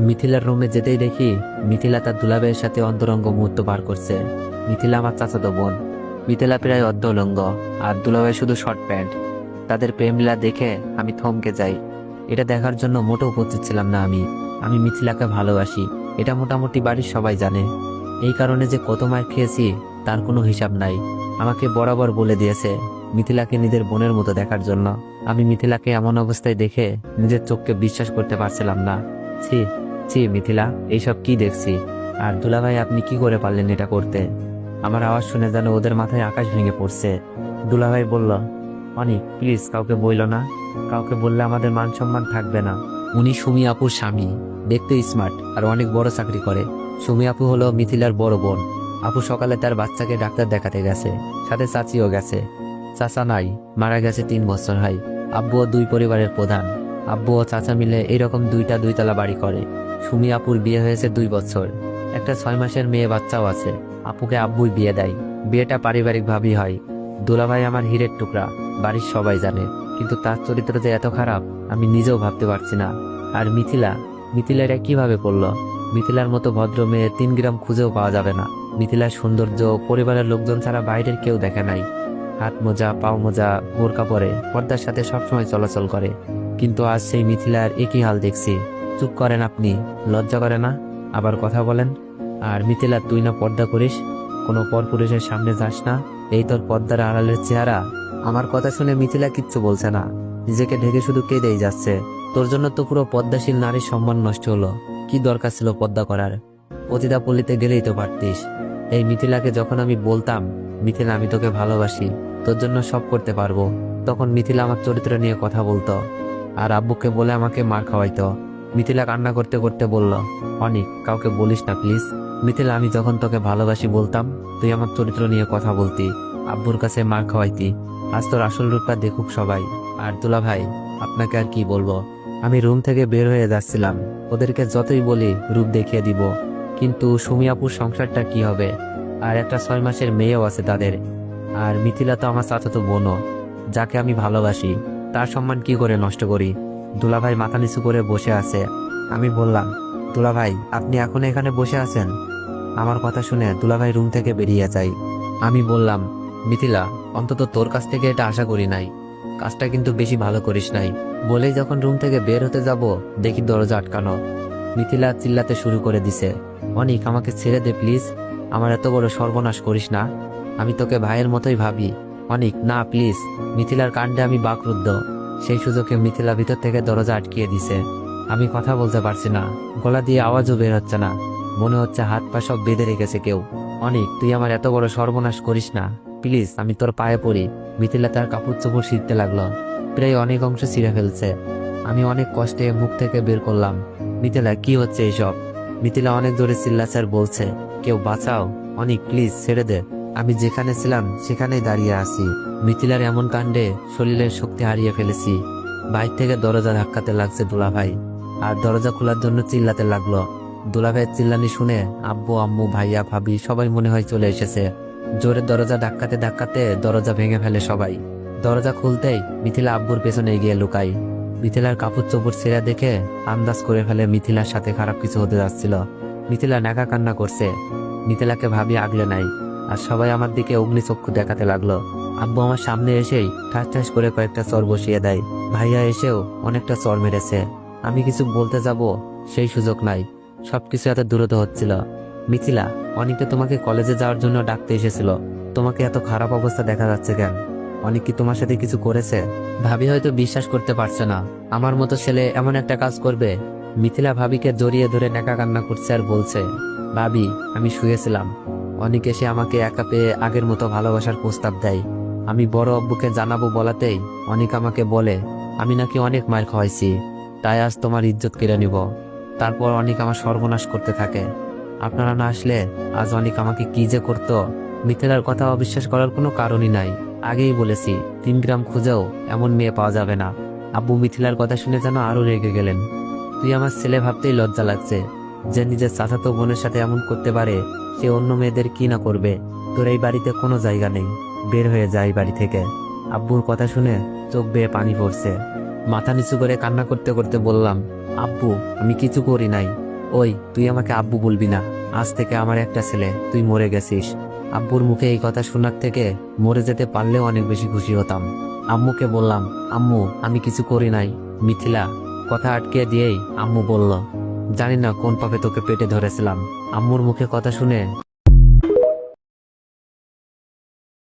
মিথিলার রুমে যেতেই দেখি মিথিলা তার দুলাভাইয়ের সাথে অন্তরঙ্গ মুহূর্ত পার করছে। মিথিলা আমার চাচাতো বোন। মিথিলা প্রায় অর্ধলঙ্গ, আর দুলাভাই শুধু শর্ট প্যান্ট তাদের প্রেমলীলা দেখে আমি থমকে যাই। এটা দেখার জন্য মোটেও উপস্থিত ছিলাম না আমি। আমি মিথিলাকে ভালোবাসি। এটা মোটামুটি বাড়ির সবাই জানে। এই কারণে যে কত মার খেয়েছি, তার কোনো হিসাব নাই। আমাকে বরাবর বলে দিয়েছে মিথিলাকে নিজের বোনের মতো দেখার জন্য। আমি মিথিলাকে এমন অবস্থায় দেখে নিজের চোখকে বিশ্বাস করতে পারছিলাম না। ছি ছি মিথিলা, এইসব কি দেখছি? আর দুলাভাই, আপনি কি করে পারলেন এটা করতে? আমার আওয়াজ শুনে যেন ওদের মাথায় আকাশ ভেঙে পড়ছে। দুলাভাই বলল অনি প্লিজ কাউকে বইল না। কাউকে বললে আমাদের মান সম্মান থাকবে না। উনি সুমি আপুর স্বামী। দেখতে স্মার্ট আর অনেক বড় চাকরি করে। সুমি আপু হলো মিথিলার বড় বোন। আপু সকালে তার বাচ্চাকে ডাক্তার দেখাতে গেছে। সাথে চাচিও গেছে। চাচা নাই, মারা গেছে তিন বছর হয়। আব্বু ও দুই পরিবারের প্রধান। আব্বু ও চাচা মিলে এইরকম দুইটা দুইতলা বাড়ি করে। সুমি আপুর বিয়ে হয়েছে দুই বছর। একটা ছয় মাসের মেয়ে বাচ্চাও আছে। আপুকে আব্বুই বিয়ে দেয়। বিয়েটা পারিবারিক ভাবেই হয়। দুলাভাই আমার হীরের টুকরা, বাড়ির সবাই জানে। কিন্তু তার চরিত্র যে এত খারাপ, আমি নিজেও ভাবতে পারছি না। আর মিথিলা মিথিলা এটা কীভাবে করল মিথিলার মতো ভদ্র মেয়ে তিন গ্রাম খুঁজেও পাওয়া যাবে না। মিথিলার সৌন্দর্য পরিবারের লোকজন ছাড়া বাইরের কেউ দেখে নাই। হাত মোজা, পাও মোজা, বোরকা পরে পর্দার সাথে সবসময় চলাচল করে। কিন্তু আজ সেই মিথিলার একই হাল দেখছি। চুপ করেন আপনি, লজ্জা করে না? আবার কথা বলেন। আর মিথিলা, তুই না পর্দা করিস? কোনো পরপুরুষের সামনে যাস না? এই তোর পর্দার আড়ালের চেহারা? আমার কথা শুনে মিথিলা কিচ্ছু বলছে না। নিজেকে ঢেকে শুধু কেঁদেই যাচ্ছে। তোর জন্য তো পুরো পদ্মাশীল নারীর সম্মান নষ্ট হলো। কি দরকার ছিল পদ্মা করার? পতিতা পল্লীতে গেলেই তো পারতিস। এই মিথিলাকে যখন আমি বলতাম, মিথিলা, আমি তোকে ভালোবাসি, তোর জন্য সব করতে পারব। তখন মিথিলা আমার চরিত্র নিয়ে কথা বলতো। আর আব্বুকে বলে আমাকে মার খাওয়াইতো। মিথিলা কান্না করতে করতে বলল অনিক কাউকে বলিস না, প্লিজ। মিথিলা, আমি যখন তোকে ভালোবাসি বলতাম, তুই আমার চরিত্র নিয়ে কথা বলতি, আব্বুর কাছে মার খাওয়াইতি। আজ তোর আসল রূপটা দেখুক সবাই। আর দুলা ভাই, আপনাকে আর কি বলব? আমি রুম থেকে বের হয়ে যাচ্ছিলাম। ওদেরকে যতই বলি, রূপ দেখিয়ে দিব। কিন্তু সুমি আপুর সংসারটা কি হবে? আর একটা ছয় মাসের মেয়েও আছে তাদের। আর মিথিলা তো আমার চাচাতো বোনও, যাকে আমি ভালোবাসি, তার সম্মান কি করে নষ্ট করি? দুলাভাই মাথা নিচু করে বসে আছে। আমি বললাম, দুলাভাই, আপনি এখন এখানে বসে আছেন? আমার কথা শুনে দুলাভাই রুম থেকে বেরিয়ে যায়। আমি বললাম, মিথিলা, অন্তত তোর কাছ থেকে এটা আশা করি নাই। কাজটা কিন্তু বেশি ভালো করিস নাই। বলেই যখন রুম থেকে বের হতে যাব, দেখি দরজা আটকানো। মিথিলা চিল্লাতে শুরু করে দিছে, অনিক, আমাকে ছেড়ে দে প্লিজ। আমার এত বড় সর্বনাশ করিস না। আমি তোকে ভাইয়ের মতোই ভাবি। অনিক, না, প্লিজ। মিথিলার কাণ্ডে আমি বাকরুদ্ধ। সেই সুযোগে মিথিলা ভিতর থেকে দরজা আটকিয়ে দিছে। আমি কথা বলতে পারছি না। গলা দিয়ে আওয়াজও বের হচ্ছে না। মনে হচ্ছে হাত পা সব বেঁধে রেখেছে কেউ। অনেক, তুই আমার এত বড় সর্বনাশ করিস না। প্লিজ, আমি তোর পায়ে পড়ি। মিথিলা তার কাপড় চোপড় ছিঁড়তে লাগল। প্রায় অনেক অংশ ছিঁড়ে ফেলছে। আমি অনেক কষ্টে মুখ থেকে বের করলাম। মিথিলা, কি হচ্ছে এইসব? মিথিলা অনেক জোরে চিল্লাচার বলছে। কেউ বাঁচাও। অনেক, প্লিজ, ছেড়ে দে। আমি যেখানে ছিলাম, সেখানেই দাঁড়িয়ে আছি। মিথিলার এমন কাণ্ডে শরীরের শক্তি হারিয়ে ফেলেছি। বাইর থেকে দরজা ধাক্কাতে লাগছে দুলাভাই। আর দরজা খোলার জন্য চিল্লাতে লাগল। দুলাভাইয়ের চিল্লানি শুনে আব্বু, আম্মু, ভাইয়া, ভাবি সবাই মনে হয় চলে এসেছে। জোরে দরজা ধাক্কাতে ধাক্কাতে দরজা ভেঙে ফেলে সবাই। দরজা খুলতেই মিথিলা আব্বুর পেছনে গিয়ে লুকাই মিথিলার কাপড় চোপড় ছেঁড়া দেখে আন্দাজ করে ফেলে মিথিলার সাথে খারাপ কিছু হতে যাচ্ছিল। মিথিলা নাকা কান্না করছে। মিথিলাকে ভাবি আগলে নাই। আর সবাই আমার দিকে অগ্নিচক্ষু দেখাতে লাগল। আব্বু আমার সামনে এসেই ঠাস ঠাস করে কয়েকটা চর বসিয়ে দেয়। ভাইয়া এসেও অনেকটা চর মেরেছে। আমি কিছু বলতে যাব, সেই সুযোগ নাই। সবকিছু এত দ্রুত হচ্ছিল। মিথিলা, অনেকে তোমাকে কলেজে যাওয়ার জন্য ডাকতে এসেছিল। তোমাকে এত খারাপ অবস্থা দেখা যাচ্ছে কেন? অনেক কি তোমার সাথে কিছু করেছে? ভাবি হয়তো বিশ্বাস করতে পারছে না। আমার মতো ছেলে এমন একটা কাজ করবে? মিথিলা ভাবিকে জড়িয়ে ধরে নেকা কান্না করছে আর বলছে, ভাবি, আমি শুয়েছিলাম। অনেক এসে আমাকে একা পেয়ে আগের মতো ভালোবাসার প্রস্তাব দেয়। আমি বড় আব্বুকে জানাব বলাতেই অনেক আমাকে বলে, আমি নাকি অনেক মার খাওয়াইছি, তাই আজ তোমার ইজ্জত কেড়ে নিব। তারপর অনেক আমার সর্বনাশ করতে থাকে। আপনারা না আসলে আজ অনেক আমাকে কি যে করতো, মিথিলার কথা অবিশ্বাস করার কোনো কারণই নাই। আগেই বলেছি, তিন গ্রাম খুঁজেও এমন মেয়ে পাওয়া যাবে না। আব্বু মিথিলার কথা শুনে যেন আরও রেগে গেলেন। তুই আমার ছেলে ভাবতেই লজ্জা লাগছে, যে নিজের চাচাতো বোনের সাথে এমন করতে পারে, সে অন্য মেয়েদের কি না করবে? তোর এই বাড়িতে কোনো জায়গা নেই। বের হয়ে যায় বাড়ি থেকে। আব্বুর কথা শুনে চোখ বেয়ে পানি পড়ছে। মাথা নিচু করে কান্না করতে করতে বললাম, আব্বু, আমি কিছু করি নাই। ওই, তুই আমাকে আব্বু বলবি না। আজ থেকে আমার একটা ছেলে, তুই মরে গেছিস। আব্বুর মুখে এই কথা শোনার থেকে মরে যেতে পারলেও অনেক বেশি খুশি হতাম। আম্মুকে বললাম, আম্মু, আমি কিছু করি নাই। মিথিলা কথা আটকে দিয়েই আম্মু বলল, জানি না কোন পাপে তোকে পেটে ধরেছিলাম। আম্মুর মুখে কথা শুনে